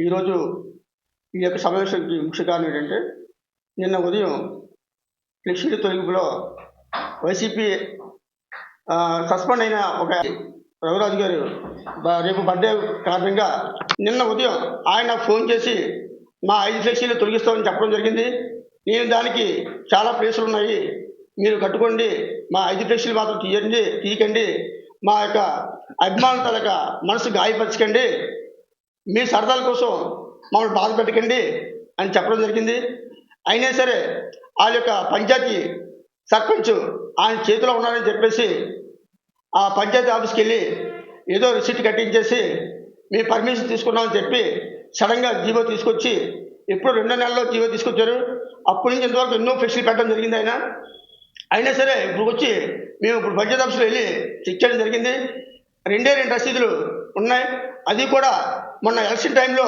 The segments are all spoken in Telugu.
ఈరోజు ఈ యొక్క సమావేశానికి ముఖ్య కారణం ఏంటంటే నిన్న ఉదయం ఫ్లెక్సీ తొలగింపులో వైసీపీ సస్పెండ్ అయిన ఒక రఘురాజు గారు రేపు బర్త్డే కారణంగా నిన్న ఉదయం ఆయన ఫోన్ చేసి మా ఐదు ఫ్లెక్సీలు తొలగిస్తామని చెప్పడం జరిగింది. నేను దానికి చాలా ప్లేసులు ఉన్నాయి. మీరు కట్టుకోండి. మా ఐదు ఫ్లెక్సీలు మాత్రం తీయండి తీయకండి. మా యొక్క అభిమానుల యొక్క మనసు గాయపరచకండి. మీ సరదాల కోసం మమ్మల్ని బాధ పెట్టకండి అని చెప్పడం జరిగింది. అయినా సరే వాళ్ళ యొక్క పంచాయతీ సర్పంచ్ ఆయన చేతిలో ఉన్నారని చెప్పేసి ఆ పంచాయతీ ఆఫీస్కి వెళ్ళి ఏదో రిసిప్ట్ కట్టించేసి మీ పర్మిషన్ తీసుకున్నామని చెప్పి సడన్గా జీవో తీసుకొచ్చి ఎప్పుడు రెండో నెలల్లో జీవో తీసుకొచ్చారు. అప్పటి నుంచి ఇంతవరకు ఎన్నో ఫ్లెక్సీలు పెట్టడం జరిగింది ఆయన. అయినా సరే ఇప్పుడు వచ్చి మేము ఇప్పుడు బడ్జెట్ ఆఫీస్లో వెళ్ళి చెక్ చేయడం జరిగింది. రెండే రెండు రసీదులు ఉన్నాయి. అది కూడా మొన్న ఎలక్షన్ టైంలో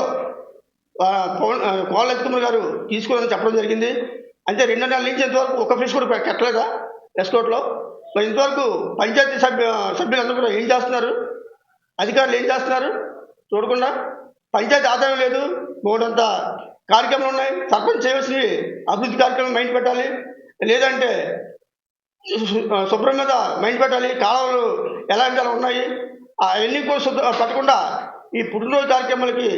పవన్ కోళ్ళ కుమార్ గారు తీసుకోవాలని చెప్పడం జరిగింది. అంటే రెండు నెలల నుంచి ఇంతవరకు ఒక ఫీజు కూడా కట్టలేదా ఎస్కోట్లో మరి ఇంతవరకు పంచాయతీ సభ్య సభ్యులందరూ కూడా ఏం చేస్తున్నారు? అధికారులు ఏం చేస్తున్నారు? చూడకుండా. పంచాయతీ ఆదాయం లేదు. మూడంత కార్యక్రమాలు ఉన్నాయి. సర్పంచ్ చేయవలసినవి అభివృద్ధి కార్యక్రమం మైండ్ పెట్టాలి. లేదంటే శుభ్రం మీద మైండ్ పెట్టాలి. కాలువలు ఎలాంటి అలా ఉన్నాయి. అవన్నీ కూడా పట్టకుండా ఈ పుట్టినరోజు కార్యక్రమాలకి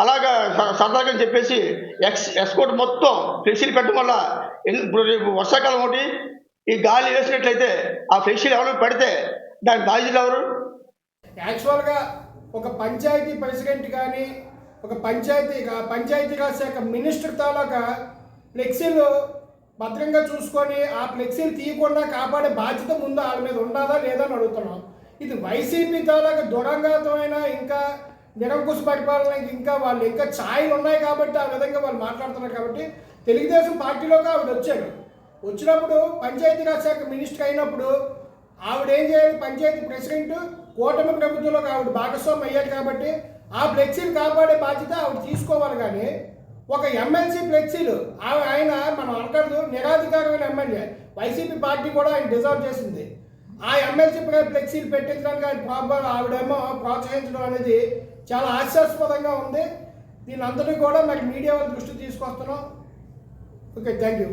అలాగా సరదాగా అని చెప్పేసి ఎక్స్ ఎస్కోట్ మొత్తం ఫ్లెక్సీలు పెట్టడం వల్ల ఇప్పుడు రేపు వర్షాకాలం ఒకటి ఈ గాలి వేసినట్లయితే ఆ ఫ్లెక్సీలు ఎవరు పెడితే దాని బాధ్యతలు ఎవరు? యాక్చువల్గా ఒక పంచాయతీ ప్రెసిడెంట్ కానీ ఒక పంచాయతీ పంచాయతీరాజ్ శాఖ మినిస్టర్ తాలూకా ఫ్లెక్సీలు భద్రంగా చూసుకొని ఆ ఫ్లెక్సీలు తీయకుండా కాపాడే బాధ్యత ముందు వాళ్ళ మీద ఉండదా లేదా అని అడుగుతున్నాం. ఇది వైసీపీ తాలూకా దురంగతమైన ఇంకా నిరంకుశ పరిపాలన ఇంకా వాళ్ళు ఇంకా ఛాయలు ఉన్నాయి కాబట్టి ఆ విధంగా వాళ్ళు మాట్లాడుతున్నారు కాబట్టి తెలుగుదేశం పార్టీలోకి ఆవిడ వచ్చారు వచ్చినప్పుడు పంచాయతీరాజ్ శాఖ మినిస్టర్ అయినప్పుడు ఆవిడ ఏం చేయాలి? పంచాయతీ ప్రెసిడెంట్ కూటమి ప్రభుత్వంలోకి ఆవిడ భాగస్వామి అయ్యారు కాబట్టి ఆ ఫ్లెక్సీలు కాపాడే బాధ్యత ఆవిడ తీసుకోవాలి కానీ ఒక ఎమ్మెల్సీ ఫ్లెక్సీలు ఆయన మనం అనకూడదు నిరాధికారమైన ఎమ్మెల్యే. వైసీపీ పార్టీ కూడా ఆయన డిజర్వ్ చేసింది. ఆ ఎమ్మెల్సీ ఫ్లెక్సీలు పెట్టించడానికి ఆయన ప్రాబ్లం ఆవిడేమో ప్రోత్సహించడం అనేది చాలా హాస్యాస్పదంగా ఉంది. దీని అందరినీ కూడా మరి మీడియా వాళ్ళ దృష్టి తీసుకొస్తున్నాం. Okay thank you.